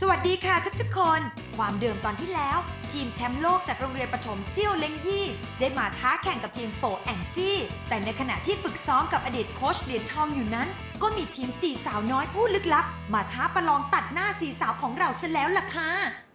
สวัสดีค่ะทุกทุกๆคน ความเดิมตอนที่แล้ว ทีมแชมป์โลกจากโรงเรียนประถมเซี่ยวเล้งยี่ ได้มาท้าแข่งกับทีมโฟแองจี้ แต่ในขณะที่ฝึกซ้อมกับอดีตโค้ชเหรียญทองอยู่นั้น ก็มีทีมสี่สาวน้อยผู้ลึกลับ มาท้าประลองตัดหน้าสี่สาวของเราซะแล้วล่ะค่ะ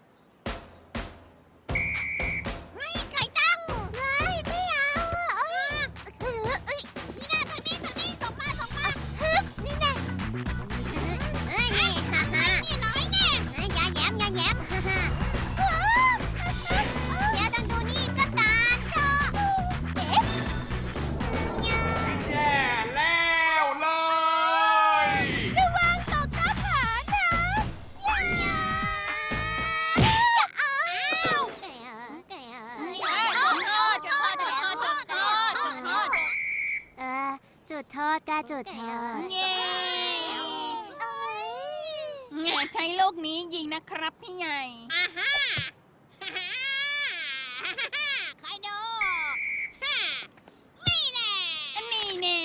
กนี้ยิงนะครับพี่ใหญ่อ่าฮ่าฮ่าฮ่าฮ่าคอยดูฮ่านี่แน่อันนี้แน่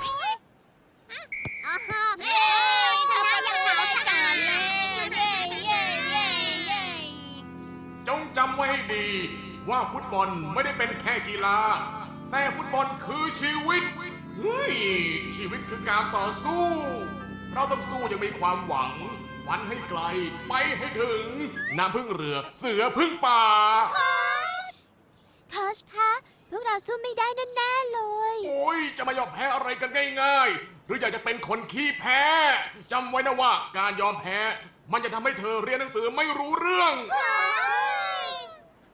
อ๋อฮะเย้ชนะอย่างหาสกานรแล้แล้วเย้เย้เย้เย้จงจำไว้ให้ดีว่าฟุตบอลไม่ได้เป็นแค่กีฬา แต่ฟุตบอลคือชีวิต เฮ้ยชีวิตคือการต่อสู้ เราต้องสู้อยังมีความหวัง ฝันให้ไกล ไปให้ถึง น้ำพึ่งเรือ เสือพึ่งป่า โค้ชคะพวกเราสู้ไม่ได้แน่ๆเลย โอ้ย จะมายอมแพ้อะไรกันง่ายๆ หรืออยากจะเป็นคนขี้แพ้ จำไว้นะว่าการยอมแพ้ มันจะทำให้เธอเรียนหนังสือไม่รู้เรื่อง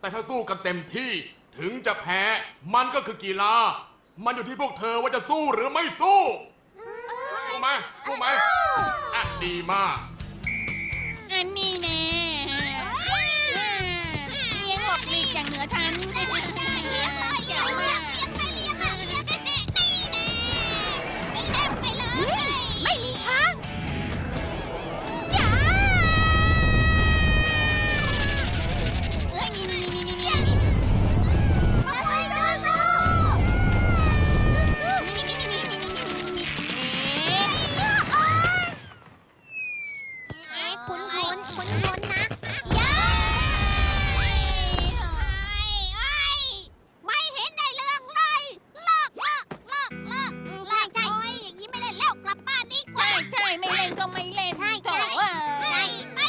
แต่ถ้าสู้กันเต็มที่ ถึงจะแพ้ มันก็คือกีฬา มันอยู่ที่พวกเธอว่าจะสู้หรือไม่สู้สู้ไหมสู้ไหมอะดีมาก อันนี้แน่เคุณคุณคุณนะย้ไม่เห็นได้เรื่องเลยเลิกเลิกเลิกเลิกเลิกใช่อย่างนี้ไม่เล่นแล้วกลับบ้านดีกว่า ใช่ใช่ไม่เล่นก็ไม่เล่นใช่ถใช่เอ้ยไม่ไม่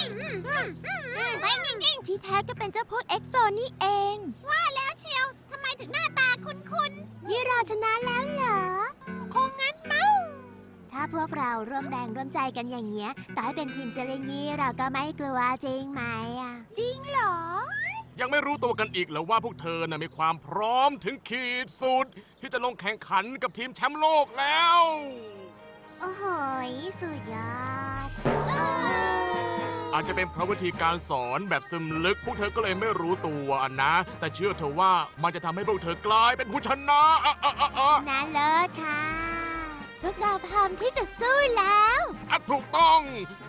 ไม่จริงที่แท้ก็เป็นเจ้าพวกเอ็กโซนี่เอง ว่าแล้วเชียวทำไมถึงหน้าตาคุ้นๆนี่เราชนะ พวกเราร่วมแรงร่วมใจกันอย่างเงี้ย ต่อให้เป็นทีมเซเลงีเราก็ไม่กลัวจริงไหมอะ จริงเหรอ ยังไม่รู้ตัวกันอีกเหรอว่าพวกเธอน่ะมีความพร้อมถึงขีดสุด ที่จะลงแข่งขันกับทีมแชมป์โลกแล้ว โอ้โหสุดยอดอาจจะเป็นเพราะวิธีการสอนแบบซึมลึก พวกเธอก็เลยไม่รู้ตัวนะ แต่เชื่อเธอะว่ามันจะทำให้พวกเธอกลายเป็นผู้ชนะอะอะอะอะน่าเลิศค่ะ พวกเราพร้อมที่จะสู้แล้วอะถูกต้อง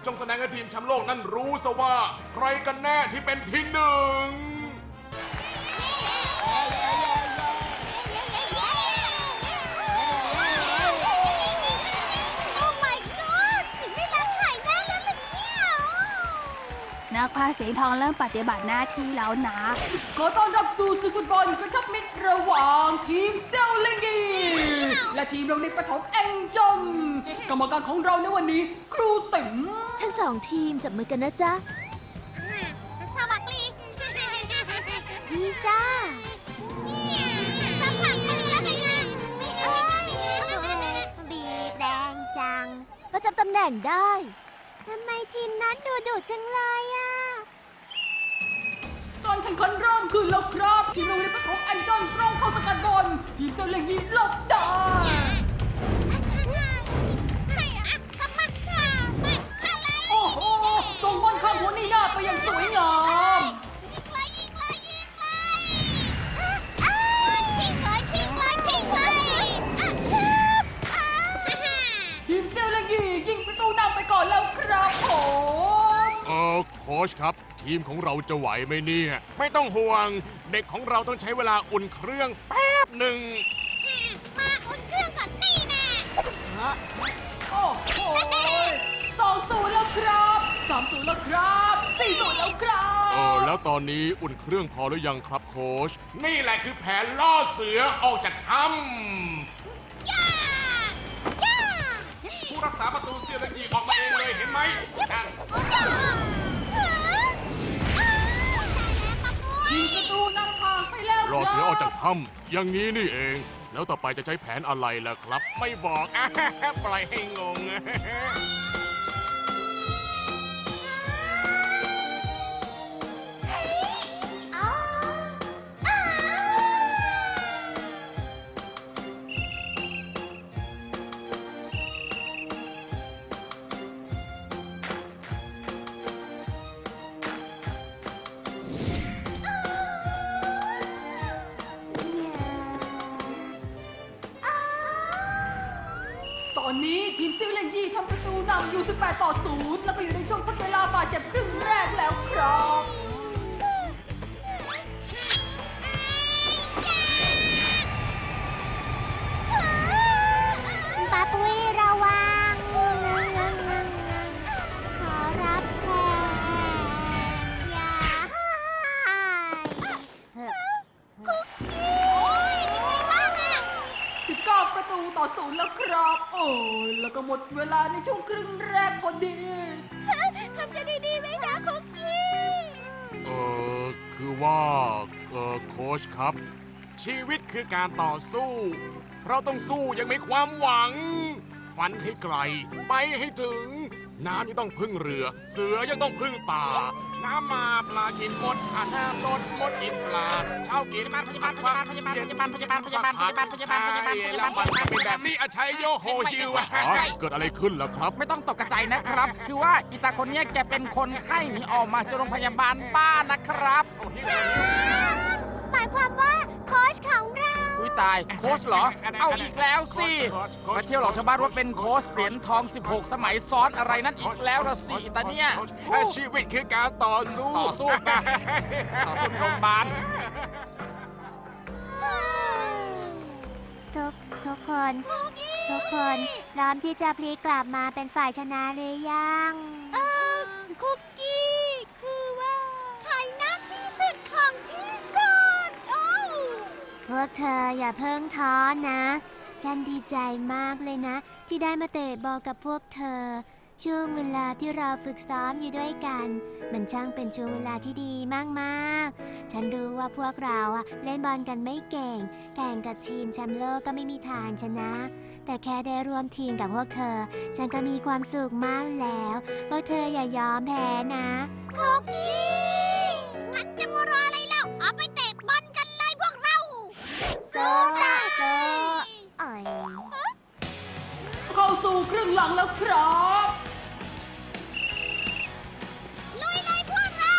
จงแสดงให้ทีมแชมป์โลกนั้นรู้ซะว่า ใครกันแน่ที่เป็นที่หนึ่ง สียงทองเริ่มปฏิบัติหน้าที่แล้วนะ ขอต้อนรับสู่ศึกฟุตบอลกระชับมิตรระหว่างทีมเซลลิงกีและทีมโรงเรียนประถมเอ็งจอมกรรมการของเราในวันนี้ครูติ๋มทั้งสองทีมจับมือกันนะจ๊ะสมัครลีดีจ้าสมัครลีแล้วไงล่ะเอ้ยบีบแรงจัง ประจำตำแหน่งได้ ทำไมทีมนั้นดูดุจังเลยอะ นึ่งคนเริ่มคืนแล้วครับทีมโรงเนประถมอันจอนร่องเข้าสกัดบอลทีมเซเลงีหลบได้โอ้โหส่งบอลข้ามหัวนี่ยาไปอย่างสวยงามยิงเลยยิงเลยยิงเลยทีมเซลลงียิงประตูนำไปก่อนแล้วครับผมเออโค้ชครับ ทีมของเราจะไหวไหมเนี่ย ไม่ต้องห่วง เด็กของเราต้องใช้เวลาอุ่นเครื่องแป๊บหนึ่ง มาอุ่นเครื่องก่อนนี่แน่โอ้โหสองศูนย์แล้วครับสามศูนย์แล้วครับสี่ศูนย์แล้วครับ เออแล้วตอนนี้อุ่นเครื่องพอหรือยังครับโค้ช นี่แหละคือแผนล่อเสือออกจากถ้ำย่าย่าผู้รักษาประตูเซียรังยีออกมาเองเลยเห็นไหมนั่น ย่า ปุ้ยยิงประตูนำทางไปแล้วรอเสือออกจากถ้ำอย่างนี้นี่เอง แล้วต่อไปจะใช้แผนอะไรล่ะครับ ไม่บอก ปล่อยให้งงำอยู่ 18 ต่อ 0 แล้วก็อยู่ในช่วงทดเวลาบาดเจ็บครึ่งแรกแล้วครับ ว่าเออโค้ชครับ ชีวิตคือการต่อสู้ เราต้องสู้ยังมีความหวัง ฝันให้ไกล ไปให้ถึง น้ำยังต้องพึ่งเรือ เสือยังต้องพึ่งป่า น้ำมาปลากินมดอาน้ำลดมดกินปลาเช้ากินพยาบาลพยาบาลพยาบาลพยาบาลพยาบาลพยาบาลพยาบาลพยาบาลพยาบาลพยาบาลแล้วมันเป็นแบบนี้อาชัยโยโฮฮิวเกิดอะไรขึ้นล่ะครับไม่ต้องตกใจนะครับคือว่าอีตาคนเนี้ยแกเป็นคนไข้หนีออกมาจากโรงพยาบาลบ้านนะครับหมายความว่าโค้ชของเรา อุ้ยตาย โค้ชเหรอ เอาอีกแล้วสิโค้ชโค้ชมาเที่ยวหลอกชาวบ้านว่าเป็นโค้ชเหรียญทอง 16 สมัยซ้อนอะไรนั่นอีกแล้วละสิอีตาเนี่ยชีวิตคือการต่อสู้ต่อสู้กันต่อสู้ในโรงพยาบาลทุกทุกคน ทุกคนพร้อมที่จะพลีกลับมาเป็นฝ่ายชนะหรือยัง เออคุกกี้ พวกเธออย่าเพิ่งท้อนะ ฉันดีใจมากเลยนะ ที่ได้มาเตะบอลกับพวกเธอ ช่วงเวลาที่เราฝึกซ้อมอยู่ด้วยกัน มันช่างเป็นช่วงเวลาที่ดีมากๆ ฉันรู้ว่าพวกเราอะเล่นบอลกันไม่เก่ง แข่งกับทีมแชมป์โลกก็ไม่มีทางชนะ แต่แค่ได้ร่วมทีมกับพวกเธอ ฉันก็มีความสุขมากแล้วพวกเธออย่ายอมแพ้นะคุกกี้ งั้นจะมัวรออะไรเล่าเอาไปเตะ เข้าสู่ครึ่งหลังแล้วครับ ลุยเลยพวกเรา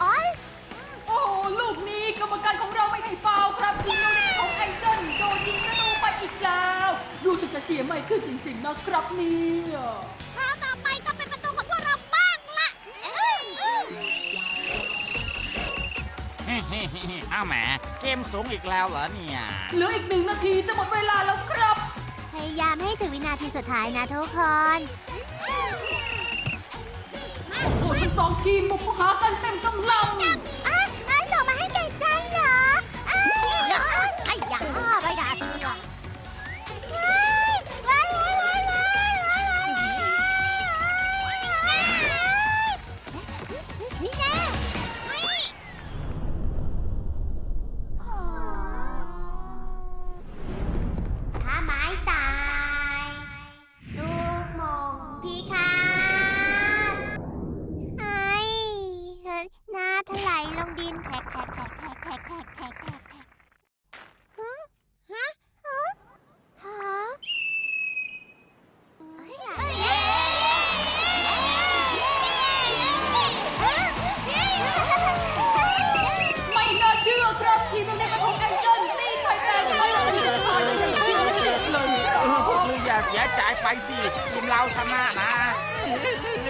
โอ้ยโอ้ลูกนี้กรรมการของเราไม่ให้ฟาวล์ครับยิงลูกนี้ของไอเจนโดนยิงประตูไปอีกแล้ว ดูสึกจะเชียร์ไม่ขึ้นจริงๆนะครับเนี่ย อ้าวแหม เกมสูงอีกแล้วเหรอเนี่ย เหลืออีกหนึ่งนาทีจะหมดเวลาแล้วครับ พยายามให้ถึงวินาทีสุดท้ายนะทุกคน โอ้ทั้งสองทีมบุกเข้าหากันเต็มกำลัง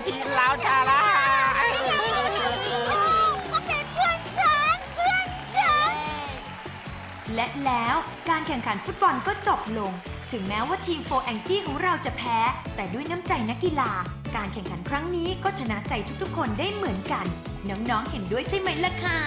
ทีมเราชนะเขาเป็นเพื่อนฉัน เพื่อนฉัน และแล้วการแข่งขันฟุตบอลก็จบลง ถึงแม้ว่าทีมโฟแองจี้ของเราจะแพ้ แต่ด้วยน้ำใจนักกีฬา การแข่งขันครั้งนี้ก็ชนะใจทุกๆ คนได้เหมือนกัน น้องๆ เห็นด้วยใช่ไหมล่ะคะ